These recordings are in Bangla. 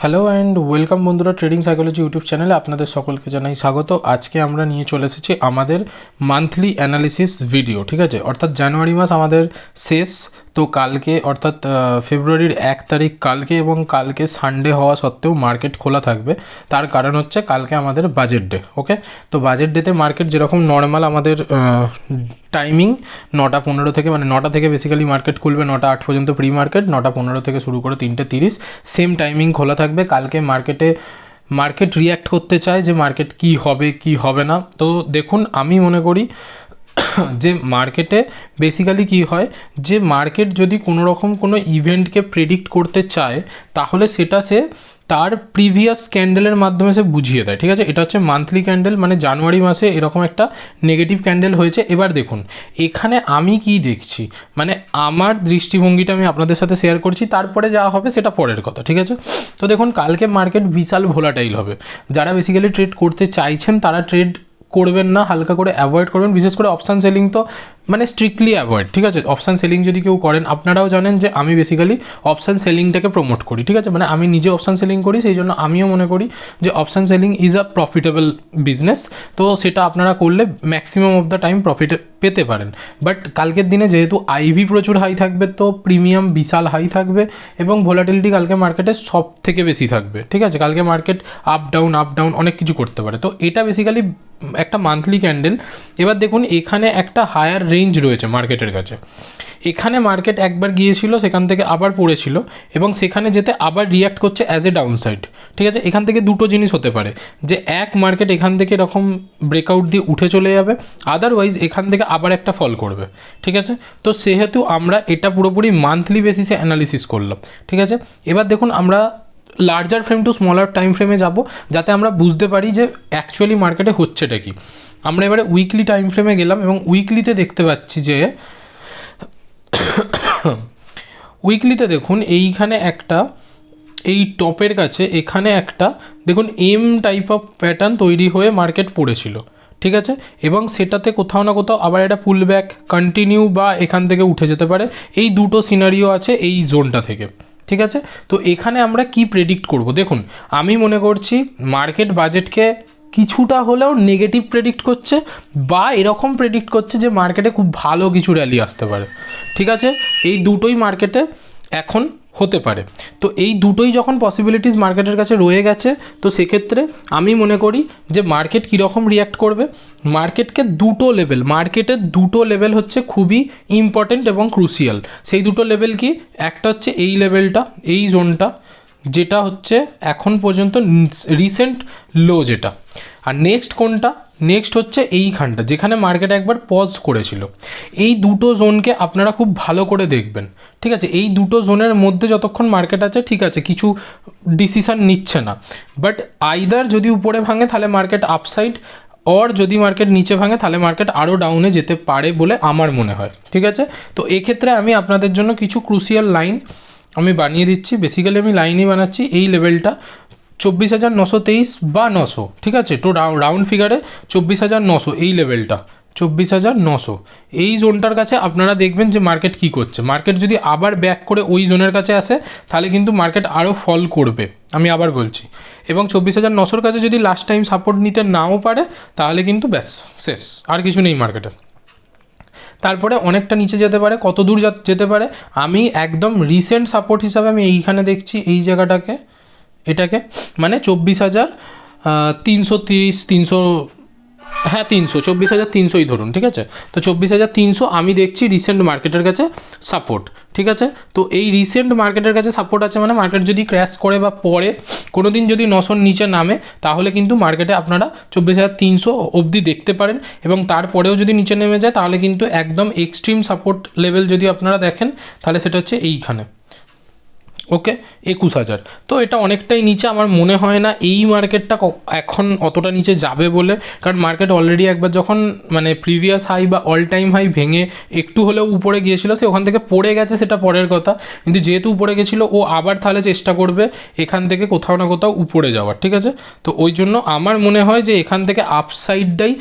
হ্যালো অ্যান্ড ওয়েলকাম বন্ধুরা ট্রেডিং সাইকোলজি ইউটিউব চ্যানেলে আপনাদের সকলকে জানাই স্বাগত। আজকে আমরা নিয়ে চলে এসেছি আমাদের মান্থলি অ্যানালিসিস ভিডিও ঠিক আছে? অর্থাৎ জানুয়ারি মাস আমাদের শেষ। তো কালকে, অর্থাৎ ফেব্রুয়ারির এক তারিখ কালকে এবং কালকে সানডে হওয়া সত্ত্বেও মার্কেট খোলা থাকবে। তার কারণ হচ্ছে কালকে আমাদের বাজেট ডে ওকে তো বাজেট ডেতে মার্কেট যেরকম নর্মাল আমাদের টাইমিং নটা পনেরো থেকে মানে নটা থেকে বেসিক্যালি মার্কেট খুলবে, নটা আট পর্যন্ত প্রি মার্কেট নটা পনেরো থেকে শুরু করে তিনটে তিরিশ। সেম টাইমিং খোলা থাকবে। কালকে মার্কেটে মার্কেট রিয়্যাক্ট করতে চায় যে মার্কেট কি হবে কি হবে না। তো দেখুন, আমি মনে করি যে মার্কেটে বেসিক্যালি কি হয়? যে মার্কেট যদি কোনো রকম কোনো ইভেন্টকে প্রেডিক্ট করতে চায়, তাহলে সেটা সে তার প্রিভিয়াস ক্যান্ডেলের মাধ্যমে সে বুঝিয়ে দেয়, ঠিক আছে? এটা হচ্ছে মান্থলি ক্যান্ডেল মানে জানুয়ারি মাসে এরকম একটা নেগেটিভ ক্যান্ডেল হয়েছে। এবার দেখুন, এখানে আমি কি দেখছি? মানে আমার দৃষ্টিভঙ্গিটা আমি আপনাদের সাথে শেয়ার করছি, তারপরে যা হবে সেটা পরের কথা, ঠিক আছে? তো দেখুন, কালকে মার্কেট বিশাল ভোলাটাইল হবে। যারা বেসিক্যালি ট্রেড করতে চাইছেন, তারা ট্রেড করবেন না হালকা করে অ্যাভয়েড করবেন বিশেষ করে অপশান সেলিং তো মানে স্ট্রিক্টলি অ্যাভয়েড ঠিক আছে? অপশান সেলিং যদি কেউ করেন, আপনারাও জানেন যে আমি বেসিক্যালি অপশান সেলিংটাকে প্রমোট করি, ঠিক আছে? মানে আমি নিজে অপশান সেলিং করি, সেই জন্য আমিও মনে করি যে option selling is a profitable business তো সেটা আপনারা করলে maximum of the time profit পেতে পারেন। বাট কালকের দিনে যেহেতু আইভি প্রচুর হাই থাকবে, তো প্রিমিয়াম বিশাল হাই থাকবে এবং ভোলাটিলিটি কালকে মার্কেটে সব থেকে বেশি থাকবে, ঠিক আছে? কালকে market up down up down অনেক কিছু করতে পারে। তো এটা বেসিক্যালি একটা মান্থলি ক্যান্ডেল এবার দেখুন, এখানে একটা হায়ার রেঞ্জ রয়েছে মার্কেটের কাছে। এখানে মার্কেট একবার গিয়েছিল, সেখান থেকে আবার পড়েছিল এবং সেখানে যেতে আবার রিয়াক্ট করছে অ্যাজ এ ডাউন সাইড ঠিক আছে? এখান থেকে দুটো জিনিস হতে পারে। যে এক মার্কেট এখান থেকে এরকম ব্রেকআউট দিয়ে উঠে চলে যাবে আদারওয়াইজ এখান থেকে আবার একটা ফল করবে। ঠিক আছে? তো সেহেতু আমরা এটা পুরোপুরি মান্থলি বেসিসে অ্যানালিসিস করলাম। ঠিক আছে? এবার দেখুন, আমরা larger frame to smaller time ফ্রেমে যাব, যাতে আমরা বুঝতে পারি যে অ্যাকচুয়ালি মার্কেটে হচ্ছেটা কি। আমরা এবারে উইকলি টাইম ফ্রেমে গেলাম এবং উইকলিতে দেখতে পাচ্ছি যে উইকলিতে দেখুন এইখানে একটা, এই টপের কাছে এখানে একটা, দেখুন এম টাইপ অফ প্যাটার্ন তৈরি হয়ে মার্কেট পড়েছিল, ঠিক আছে? এবং সেটাতে কোথাও না কোথাও আবার একটা পুল ব্যাক কন্টিনিউ বা এখান থেকে উঠে যেতে পারে। এই দুটো সিনারিও আছে এই জোনটা থেকে, ঠিক আছে? তো এখানে আমরা কি প্রেডিক্ট করব? দেখুন, আমি মনে করছি মার্কেট বাজেটকে কিছুটা হলেও নেগেটিভ প্রেডিক্ট করছে বা এরকম প্রেডিক্ট করছে যে মার্কেটে খুব ভালো কিছু র্যালি আসতে পারে। ঠিক আছে? এই দুটোই মার্কেটে এখন হতে পারে। তো এই দুটোই যখন পসিবিলিটিস মার্কেটের কাছে রয়ে গেছে, তো সেক্ষেত্রে আমি মনে করি যে মার্কেট কীরকম রিয়্যাক্ট করবে? মার্কেটকে দুটো লেভেল মার্কেটের দুটো লেভেল হচ্ছে খুবই ইম্পর্টেন্ট এবং ক্রুশিয়াল সেই দুটো লেভেল কি? একটা হচ্ছে এই লেভেলটা এই জোনটা যেটা হচ্ছে এখন পর্যন্ত রিসেন্ট লো যেটা। আর নেক্সট কোনটা? নেক্সট হচ্ছে এইখানটা, যেখানে মার্কেট একবার পজ করেছিল। এই দুটো জোনকে আপনারা খুব ভালো করে দেখবেন, ঠিক আছে? এই দুটো জোনের মধ্যে যতক্ষণ মার্কেট আছে, ঠিক আছে, কিছু ডিসিশান নিচ্ছে না। বাট আইদার যদি উপরে ভাঙে, তাহলে মার্কেট আপসাইড অর যদি মার্কেট নিচে ভাঙে, তাহলে মার্কেট আরও ডাউনে যেতে পারে বলে আমার মনে হয়, ঠিক আছে? তো এক্ষেত্রে আমি আপনাদের জন্য কিছু ক্রুশিয়াল লাইন আমি বানিয়ে দিচ্ছি বেসিক্যালি আমি লাইনই বানাচ্ছি এই লেভেলটা চব্বিশ হাজার নশো তেইশ বা নশো, ঠিক আছে? তো রাউন্ড ফিগারে চব্বিশ হাজার নশো, এই লেভেলটা চব্বিশ হাজার নশো। এই জোনটার কাছে আপনারা দেখবেন যে মার্কেট কী করছে। মার্কেট যদি আবার ব্যাক করে ওই জোনের কাছে আসে, তাহলে কিন্তু মার্কেট আরও ফল করবে, আমি আবার বলছি। এবং চব্বিশ হাজার নশোর কাছে যদি লাস্ট টাইম সাপোর্ট নিতে নাও পারে, তাহলে কিন্তু ব্যাস, শেষ, আর কিছু নেই মার্কেটে তারপরে অনেকটা নিচে যেতে পারে, কত দূর যেতে পারে। আমি একদম রিসেন্ট সাপোর্ট হিসাবে আমি এইখানে দেখছি এই জায়গাটাকে, এটাকে। মানে চব্বিশ হাজার তিনশো তিরিশ, তিনশো হ্যাঁ তিনশো, চব্বিশ হাজার তিনশোই ধরুন, ঠিক আছে? তো চব্বিশ হাজার তিনশো আমি দেখছি রিসেন্ট মার্কেটের কাছে সাপোর্ট ঠিক আছে? তো এই রিসেন্ট মার্কেটের কাছে সাপোর্ট আছে মানে মার্কেট যদি ক্র্যাশ করে বা পরে কোনো দিন যদি নশোর নিচে নামে, তাহলে কিন্তু মার্কেটে আপনারা চব্বিশ হাজার তিনশো অবধি দেখতে পারেন এবং তারপরেও যদি নিচে নেমে যায়, তাহলে কিন্তু একদম এক্সট্রিম সাপোর্ট লেভেল যদি আপনারা দেখেন, তাহলে সেটা হচ্ছে এইখানে। ওকে? একুশ হাজার। তো এটা অনেকটাই নিচে আমার মনে হয় না এই মার্কেটটা এখন অতটা নিচে যাবে বলে, কারণ মার্কেট অলরেডি একবার যখন মানে প্রিভিয়াস হাই বা অল টাইম হাই ভেঙে একটু হলেও উপরে গিয়েছিল, সে ওখান থেকে পড়ে গেছে সেটা পরের কথা। কিন্তু যেহেতু উপরে গেছিল, ও আবার তাহলে চেষ্টা করবে এখান থেকে কোথাও না কোথাও উপরে যাওয়ার, ঠিক আছে? তো ওই জন্য আমার মনে হয় যে এখান থেকে আপসাইডটাই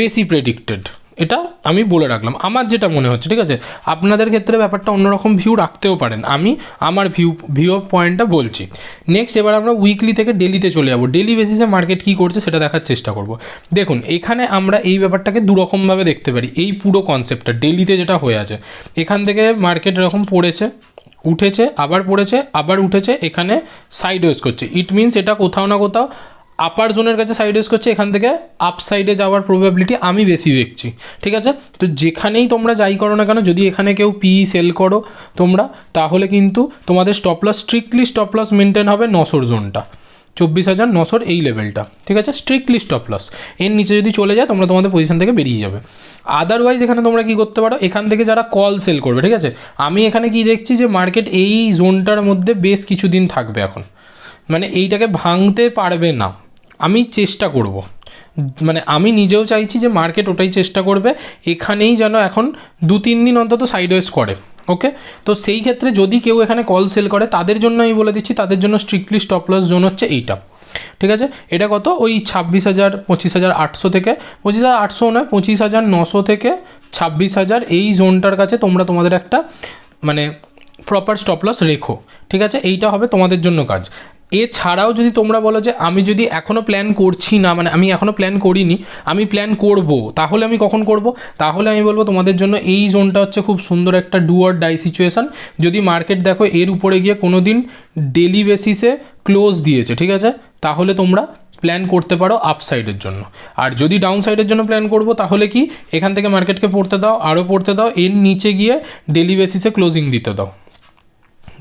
বেশি প্রেডিক্টেড এটা আমি বলে রাখলাম। আমার যেটা মনে হচ্ছে, ঠিক আছে? আপনাদের ক্ষেত্রে ব্যাপারটা অন্যরকম ভিউ রাখতেও পারেন। আমি আমার ভিউ ভিউ অফ পয়েন্টটা বলছি। নেক্সট এবার আমরা উইকলি থেকে ডেলিতে চলে যাব। ডেলি বেসিসে মার্কেট কী করছে সেটা দেখার চেষ্টা করব। দেখুন, এখানে আমরা এই ব্যাপারটাকে দুরকমভাবে দেখতে পারি। এই পুরো কনসেপ্টটা ডেলিতে যেটা হয়ে আছে। এখান থেকে মার্কেট এরকম পড়েছে, উঠেছে, আবার পড়েছে, আবার উঠেছে, এখানে সাইড ওয়েজ করছে। ইট মিনস এটা কোথাও না কোথাও আপার জোনের কাছে সাইড ওয়েজ করছে, এখান থেকে আপ সাইডে যাওয়ার প্রবাবিলিটি আমি বেশি দেখছি, ঠিক আছে? তো যেখানেই তোমরা যাই করো না কেন, যদি এখানে কেউ পি সেল করো তোমরা, তাহলে কিন্তু তোমাদের stop loss strictly stop loss maintain হবে নশোর জোনটা চব্বিশ হাজার নশোর এই লেভেলটা ঠিক আছে? স্ট্রিক্টলি স্টপ লস এর নিচে যদি চলে যায়, তোমরা তোমাদের পজিশন থেকে বেরিয়ে যাবে। আদারওয়াইজ এখানে তোমরা কি করতে পারো? এখান থেকে যারা কল সেল করবে, ঠিক আছে? আমি এখানে কি দেখছি যে মার্কেট এই জোনটার মধ্যে বেশ কিছুদিন থাকবে এখন মানে এইটাকে ভাঙতে পারবে না। আমি চেষ্টা করব। মানে আমি নিজেও চাইছি যে মার্কেট ওটাই চেষ্টা করবে। এখানেই যেন এখন দু তিন দিন অন্তত সাইডওয়েজ করে ওকে তো সেই ক্ষেত্রে যদি কেউ এখানে কল সেল করে, তাদের জন্য আমি বলে দিচ্ছি, তাদের জন্য স্ট্রিক্টলি স্টপ লস জোন হচ্ছে এইটা, ঠিক আছে? এটা কত? ওই ছাব্বিশ হাজার, পঁচিশ হাজার আটশো থেকে, পঁচিশ হাজার আটশো নয়, পঁচিশ হাজার নশো থেকে ছাব্বিশ হাজার এই জোনটার কাছে তোমরা তোমাদের একটা মানে প্রপার স্টপ লস রেখো, ঠিক আছে? এইটা হবে তোমাদের জন্য কাজ। এছাড়াও যদি তোমরা বলো যে আমি যদি এখনও প্ল্যান করছি না মানে আমি এখনও প্ল্যান করিনি, আমি প্ল্যান করব, তাহলে আমি কখন করব? তাহলে আমি বলব তোমাদের জন্য এই জোনটা হচ্ছে খুব সুন্দর একটা ডু ডাই সিচুয়েশান যদি মার্কেট দেখো, এর উপরে গিয়ে কোনো দিন ডেলি বেসিসে ক্লোজ দিয়েছে, ঠিক আছে? তাহলে তোমরা প্ল্যান করতে পারো আপসাইডের জন্য। আর যদি ডাউন সাইডের জন্য প্ল্যান করব, তাহলে কি? এখান থেকে মার্কেটকে পড়তে দাও আরও পড়তে দাও, এর নিচে গিয়ে ডেলি বেসিসে ক্লোজিং দিতে দাও।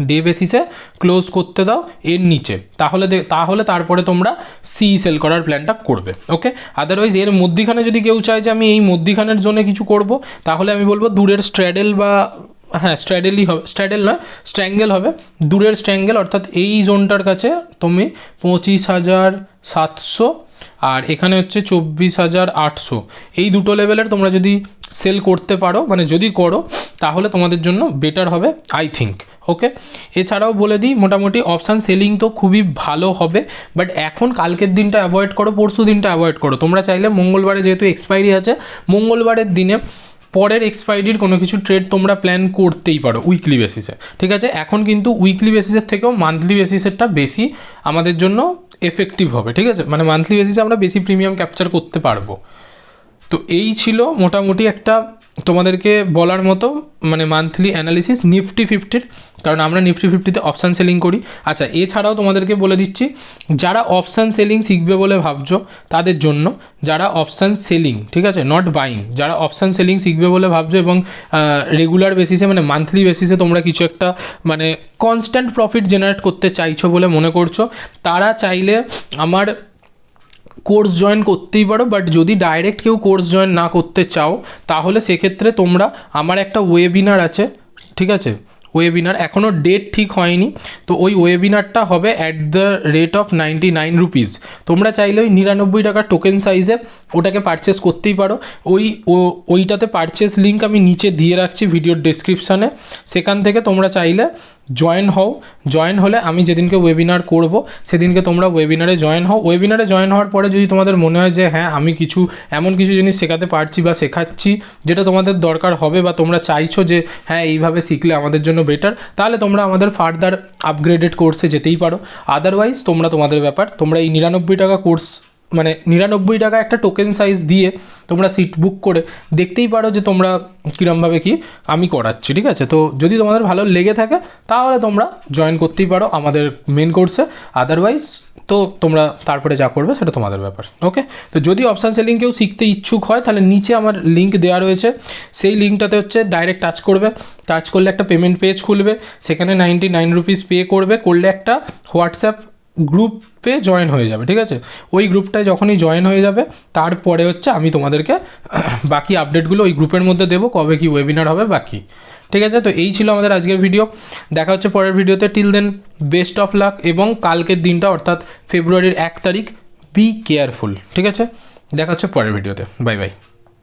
ডে বেসিসে ক্লোজ করতে দাও এর নিচে। তাহলে তাহলে তারপরে তোমরা সি সেল করার প্ল্যানটা করবে ওকে আদারওয়াইজ এর মধ্যিখানে যদি কেউ চায় যে আমি এই মধ্যিখানের জন্য কিছু করব, তাহলে আমি বলব দূরের স্ট্র্যাডেল বা হ্যাঁ স্ট্র্যাডেলই হবে স্ট্র্যাডেল নয় স্ট্র্যাঙ্গেল হবে। দূরের স্ট্র্যাঙ্গেল অর্থাৎ এই জোনটার কাছে তুমি পঁচিশ হাজার সাতশো আর এখানে হচ্ছে চব্বিশ হাজার আটশো। এই দুটো লেভেলের তোমরা যদি সেল করতে পারো মানে যদি করো, তাহলে তোমাদের জন্য বেটার হবে আই থিঙ্ক ওকে এছাড়াও বলে দিই, মোটামুটি অপশান সেলিং তো খুবই ভালো হবে বাট এখন কালকের দিনটা অ্যাভয়েড করো, পরশু দিনটা অ্যাভয়েড করো। তোমরা চাইলে মঙ্গলবারে যেহেতু এক্সপায়ারি আছে, মঙ্গলবারের দিনে পরের এক্সপায়ারির কোনো কিছু ট্রেড তোমরা প্ল্যান করতেই পারো উইকলি বেসিসে ঠিক আছে? এখন কিন্তু উইকলি বেসিসের থেকেও মান্থলি বেসিসেরটা বেশি আমাদের জন্য এফেক্টিভ হবে, ঠিক আছে? মানে মান্থলি বেসিসে আমরা বেশি প্রিমিয়াম ক্যাপচার করতে পারব। তো এই ছিল মোটামুটি একটা তোমাদেরকে বলার মতো মানে মান্থলি অ্যানালিসিস নিফটি ফিফটির কারণ আমরা নিফটি ফিফটিতে অপশান সেলিং করি। আচ্ছা এছাড়াও তোমাদেরকে বলে দিচ্ছি, যারা অপশান সেলিং শিখবে বলে ভাবছ, তাদের জন্য যারা অপশান সেলিং ঠিক আছে নট বাইং যারা অপশান সেলিং শিখবে বলে ভাবছ এবং রেগুলার বেসিসে মানে মান্থলি বেসিসে তোমরা কিছু একটা মানে কনস্ট্যান্ট প্রফিট জেনারেট করতে চাইছো বলে মনে করছ, তারা চাইলে আমার কোর্স জয়েন করতেই পারো বাট যদি ডাইরেক্ট কেউ কোর্স জয়েন না করতে চাও, তাহলে সেক্ষেত্রে তোমরা, আমার একটা ওয়েবিনার আছে, ঠিক আছে? ওয়েবিনার এখনও ডেট ঠিক হয়নি, তো ওই ওয়েবিনারটা হবে at the rate of ninety nine rupees তোমরা চাইলে ওই নিরানব্বই টাকার টোকেন সাইজে ওটাকে পারচেস করতেই পারো। ওই ওইটাতে পারচেস লিঙ্ক আমি নিচে দিয়ে রাখছি ভিডিওর ডেসক্রিপশানে সেখান থেকে তোমরা চাইলে জয়েন হও। জয়েন হলে আমি যেদিনকে ওয়েবিনার করব, সেদিনকে তোমরা ওয়েবিনারে জয়েন হও। ওয়েবিনারে জয়েন হওয়ার পরে যদি তোমাদের মনে হয় যে হ্যাঁ আমি কিছু, এমন কিছু জিনিস শেখাতে পারছি বা শেখাচ্ছি, যেটা তোমাদের দরকার হবে বা তোমরা চাইছো যে হ্যাঁ এইভাবে শিখলে আমাদের জন্য বেটার তাহলে তোমরা আমাদের ফার্দার আপগ্রেডেড কোর্সে যেতেই পারো। আদারওয়াইজ তোমরা তোমাদের ব্যাপার, তোমরা এই নিরানব্বই টাকা কোর্স মানে নিরানব্বই টাকা একটা টোকেন সাইজ দিয়ে তোমরা সিট বুক করে দেখতেই পারো যে তোমরা কীরমভাবে কি আমি করাচ্ছি, ঠিক আছে? তো যদি তোমাদের ভালো লেগে থাকে, তাহলে তোমরা জয়েন করতেই পারো আমাদের মেন কোর্সে আদারওয়াইজ তো তোমরা তারপরে যা করবে সেটা তোমাদের ব্যাপার ওকে তো যদি অপশান সেলিং কেউ শিখতে ইচ্ছুক হয়, তাহলে নিচে আমার লিঙ্ক দেওয়া রয়েছে। সেই লিঙ্কটাতে হচ্ছে ডাইরেক্ট টাচ করবে। টাচ করলে একটা পেমেন্ট পেজ খুলবে। সেখানে নাইনটি নাইন রুপিস পে করবে। করলে একটা হোয়াটসঅ্যাপ গ্রুপে জয়েন হয়ে যাবে, ঠিক আছে? ওই গ্রুপটায় যখনই জয়েন হয়ে যাবে, তারপরে হচ্ছে আমি তোমাদেরকে বাকি আপডেটগুলো ওই গ্রুপের মধ্যে দেবো, কবে কি ওয়েবিনার হবে, বাকি। ঠিক আছে? তো এই ছিল আমাদের আজকের ভিডিও দেখা হচ্ছে পরের ভিডিওতে till then best of luck এবং কালকের দিনটা, অর্থাৎ ফেব্রুয়ারির এক তারিখ বি কেয়ারফুল ঠিক আছে? দেখা হচ্ছে পরের ভিডিওতে বাই বাই